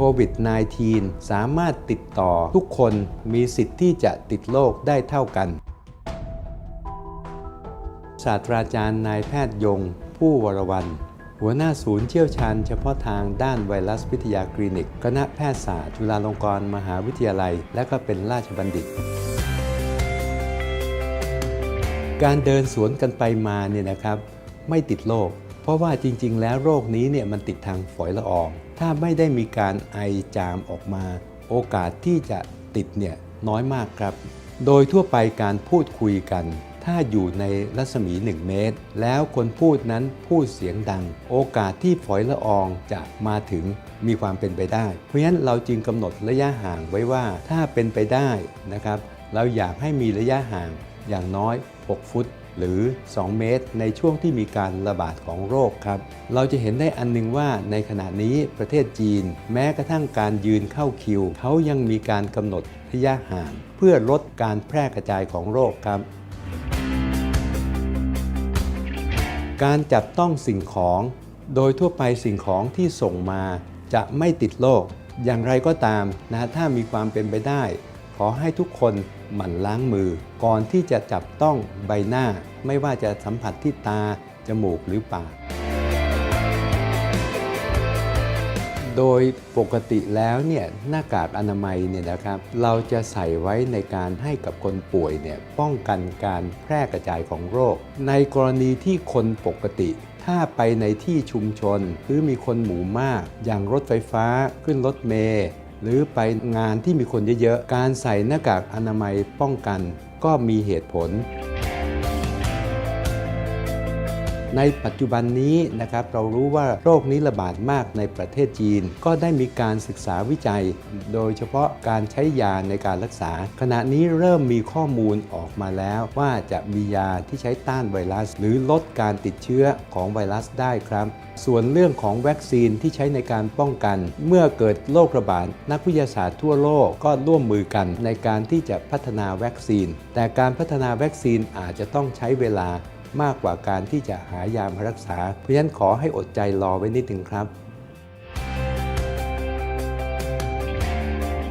โควิด -19 สามารถติดต่อทุกคนมีสิทธิ์ที่จะติดโรคได้เท่ากัน ศาสตราจารย์นายแพทย์ยง ผู้วรวันหัวหน้าศูนย์เชี่ยวชาญเฉพาะทางด้านไวรัสวิทยาคลินิก คณะแพทยศาสตร์ จุฬาลงกรณ์มหาวิทยาลัย และก็เป็นราชบัณฑิต การเดินสวนกันไปมาเนี่ยนะครับ ไม่ติดโรค ราะว่าจริง ๆ แล้วโรคนี้เนี่ยมันติดทางฝอยละออง ถ้าไม่ได้มีการไอจามออกมา โอกาสที่จะติดเนี่ยน้อยมากครับ โดยทั่วไปการพูดคุยกัน ถ้าอยู่ในรัศมี 1 เมตร แล้วคนพูดนั้นพูดเสียงดัง โอกาสที่ฝอยละอองจะมาถึงมีความเป็นไปได้ เพราะฉะนั้นเราจึงกำหนดระยะห่างไว้ว่าถ้าเป็นไปได้นะครับ เราอยากให้มีระยะห่างอย่างน้อย 6 ฟุต หรือ 2 เมตร ในช่วงที่มีการระบาดของโรคครับ เราจะเห็นได้อันนึงว่าในขณะนี้ประเทศจีน แม้กระทั่งการยืนเข้าคิว เขายังมีการกำหนดระยะห่าง เพื่อลดการแพร่กระจายของโรคครับการจับต้องสิ่งของ โดยทั่วไปสิ่งของที่ส่งมาจะไม่ติดโรคอย่างไรก็ตามนะถ้ามีความเป็นไปได้ ขอให้ทุกคนหมั่นล้างมือ ก่อนที่จะจับต้องใบหน้า ไม่ว่าจะสัมผัสที่ตา จมูกหรือปาก โดยปกติแล้วเนี่ยหน้ากากอนามัยเนี่ยนะครับ เราจะใส่ไว้ในการให้กับคนป่วยเนี่ยป้องกันการแพร่กระจายของโรค ในกรณีที่คนปกติถ้าไปในที่ชุมชนหรือมีคนหมู่มาก อย่างรถไฟฟ้าขึ้นรถเมล์ หรือไปงานที่มีคนเยอะๆ การใส่หน้ากากอนามัยป้องกันก็มีเหตุผล ในปัจจุบันนี้นะครับเรารู้ว่าโรคนี้ระบาดมากในประเทศจีน ก็ได้มีการศึกษาวิจัย โดยเฉพาะการใช้ยาในการรักษา ขณะนี้เริ่มมีข้อมูลออกมาแล้วว่าจะมียาที่ใช้ต้านไวรัส หรือลดการติดเชื้อของไวรัสได้ครับ ส่วนเรื่องของวัคซีนที่ใช้ในการป้องกัน เมื่อเกิดโรคระบาดนักวิทยาศาสตร์ทั่วโลกก็ร่วมมือกันในการที่จะพัฒนาวัคซีน แต่การพัฒนาวัคซีนอาจจะต้องใช้เวลา มากกว่าการที่จะหายามารักษา เพราะฉะนั้นขอให้อดใจรอไว้นิดหนึ่งครับ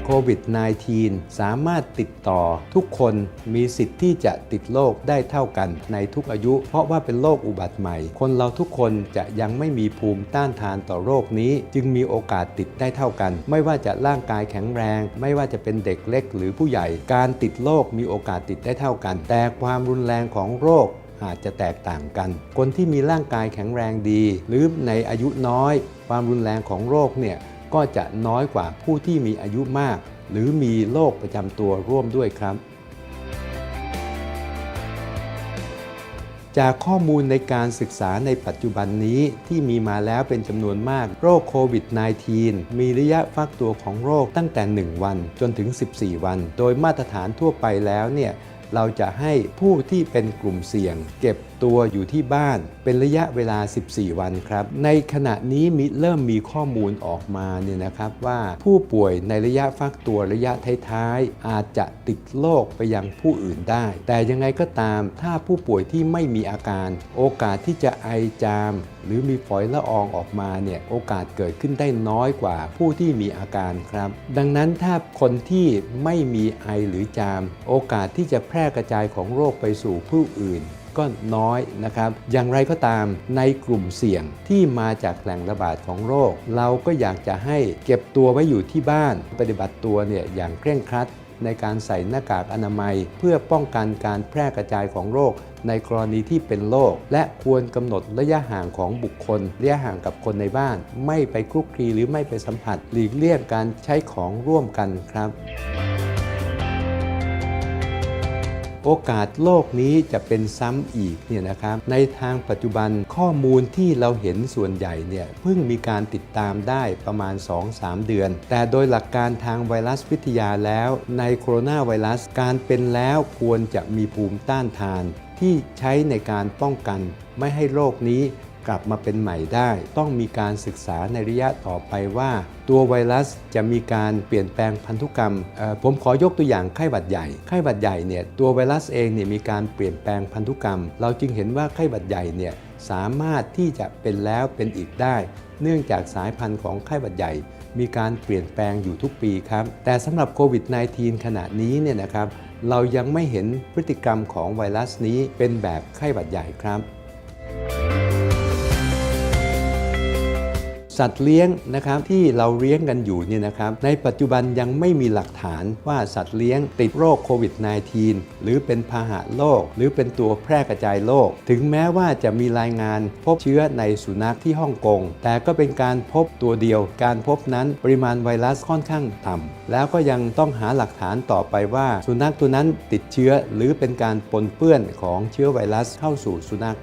โควิด -19 สามารถติดต่อทุกคนมีสิทธิ์ที่จะติดโรคได้เท่ากันในทุกอายุ เพราะว่าเป็นโรคอุบัติใหม่ คนเราทุกคนจะยังไม่มีภูมิต้านทานต่อโรคนี้ จึงมีโอกาสติดได้เท่ากัน ไม่ว่าจะร่างกายแข็งแรง ไม่ว่าจะเป็นเด็กเล็กหรือผู้ใหญ่ การติดโรคมีโอกาสติดได้เท่ากัน แต่ความรุนแรงของโรค อาจจะแตกต่างกัน คนที่มีร่างกายแข็งแรงดี หรือในอายุน้อย ความรุนแรงของโรคเนี่ยก็จะน้อยกว่าผู้ที่มีอายุมาก หรือมีโรคประจำตัวร่วมด้วยครับ จากข้อมูลในการศึกษาในปัจจุบันนี้ที่มีมาแล้วเป็นจำนวนมาก โรคโควิด -19 มีระยะฟักตัวของโรคตั้งแต่ 1 วันจนถึง 14 วัน โดยมาตรฐานทั่วไปแล้วเนี่ย เราจะให้ผู้ที่เป็นกลุ่มเสี่ยง เก็บตัวอยู่ที่บ้านเป็นระยะเวลา 14 วันครับ ในขณะนี้มีเริ่มมีข้อมูลออกมาเนี่ยนะครับว่าผู้ป่วยในระยะฟักตัวระยะท้ายๆ อาจจะติดโรคไปยังผู้อื่นได้ แต่ยังไงก็ตามถ้าผู้ป่วยที่ไม่มีอาการ โอกาสที่จะไอจาม หรือมีฝอยละอองออกมาเนี่ยโอกาสเกิดขึ้นได้น้อยกว่าผู้ที่มีอาการครับ ดังนั้นถ้าคนที่ไม่มีไอหรือจาม โอกาสที่จะแพร่กระจายของโรคไปสู่ผู้อื่น ก็น้อยนะครับ อย่างไรก็ตามในกลุ่มเสี่ยงที่มาจากแหล่งระบาดของโรค เราก็อยากจะให้เก็บตัวไว้อยู่ที่บ้าน ปฏิบัติตัวเนี่ยอย่างเคร่งครัดในการใส่หน้ากากอนามัย เพื่อป้องกันการแพร่กระจายของโรค ในกรณีที่เป็นโรคและควรกำหนดระยะห่างของบุคคลระยะห่างกับคนในบ้าน ไม่ไปคลุกคลีหรือไม่ไปสัมผัส หลีกเลี่ยงการใช้ของร่วมกันครับ โอกาสโลกนี้จะเป็นซ้ำอีกเนี่ยนะครับในทางปัจจุบันข้อมูลที่เราเห็นส่วนใหญ่เนี่ยเพิ่งมีการติดตามได้ประมาณ 2-3 เดือน แต่โดยหลักการทางไวรัสวิทยาแล้วในโคโรนาไวรัสการเป็นแล้วควรจะมีภูมิต้านทาน ที่ใช้ในการป้องกันไม่ให้โรคนี้ กลับมาเป็นใหม่ได้ ต้องมีการศึกษาในระยะต่อไปว่า ตัวไวรัสจะมีการเปลี่ยนแปลงพันธุกรรม ผมขอยกตัวอย่างไข้หวัดใหญ่ ไข้หวัดใหญ่เนี่ยตัวไวรัสเองเนี่ยมีการเปลี่ยนแปลงพันธุกรรม เราจึงเห็นว่าไข้หวัดใหญ่เนี่ยสามารถที่จะเป็นแล้วเป็นอีกได้ เนื่องจากสายพันธุ์ของไข้หวัดใหญ่ มีการเปลี่ยนแปลงอยู่ทุกปีครับ แต่สำหรับโควิด -19 ขณะนี้เนี่ยนะครับเรายังไม่เห็นพฤติกรรมของไวรัสนี้เป็นแบบไข้หวัดใหญ่ครับ สัตว์เลี้ยงนะครับที่เราเลี้ยงกันอยู่เนี่ยนะครับในปัจจุบันยังไม่มีหลักฐานว่าสัตว์เลี้ยงติดโรคโควิด -19 หรือเป็นพาหะโรคหรือเป็นตัวแพร่กระจายโรคถึงแม้ว่าจะมีรายงานพบเชื้อในสุนัขที่ฮ่องกง แต่ก็เป็นการพบตัวเดียว การพบนั้นปริมาณไวรัสค่อนข้างต่ำแล้วก็ยังต้องหาหลักฐานต่อไปว่า สุนัขตัวนั้นติดเชื้อหรือเป็นการปนเปื้อนของเชื้อไวรัสเข้าสู่สุนัข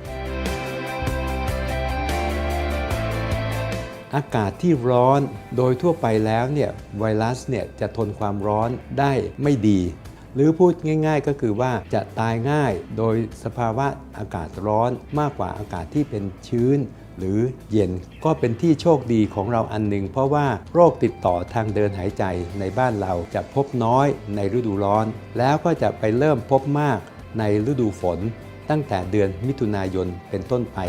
อากาศที่ร้อนโดยทั่วไปแล้วเนี่ยไวรัสเนี่ยจะทนความร้อนได้ไม่ดี หรือพูดง่าย ๆ ก็คือว่าจะตายง่ายโดยสภาวะอากาศร้อนมากกว่าอากาศที่เป็นชื้นหรือเย็นก็เป็นที่โชคดีของเราอันหนึ่ง เพราะว่าโรคติดต่อทางเดินหายใจในบ้านเราจะพบน้อยในฤดูร้อน แล้วก็จะไปเริ่มพบมากในฤดูฝน ตั้งแต่เดือนมิถุนายนเป็นต้นไป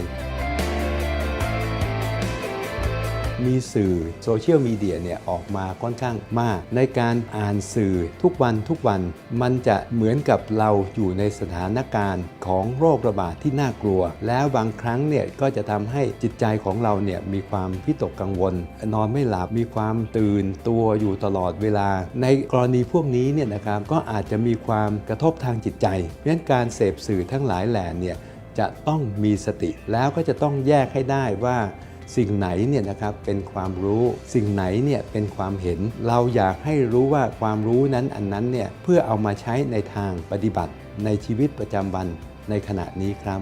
มีสื่อโซเชียลมีเดียเนี่ยออกมาค่อนข้างมาก ในการอ่านสื่อทุกวันทุกวัน มันจะเหมือนกับเราอยู่ในสถานการณ์ของโรคระบาดที่น่ากลัว แล้วบางครั้งเนี่ยก็จะทำให้จิตใจของเราเนี่ยมีความพิตกกังวล นอนไม่หลับมีความตื่นตัวอยู่ตลอดเวลา ในกรณีพวกนี้เนี่ยนะครับก็อาจจะมีความกระทบทางจิตใจเพราะฉะนั้นการเสพสื่อทั้งหลายแหล่เนี่ยจะต้องมีสติแล้วก็จะต้องแยกให้ได้ว่า สิ่งไหนเนี่ยนะครับเป็นความรู้ สิ่งไหนเนี่ยเป็นความเห็น เราอยากให้รู้ว่าความรู้นั้นอันนั้นเนี่ยเพื่อเอามาใช้ในทางปฏิบัติในชีวิตประจำวันในขณะนี้ครับ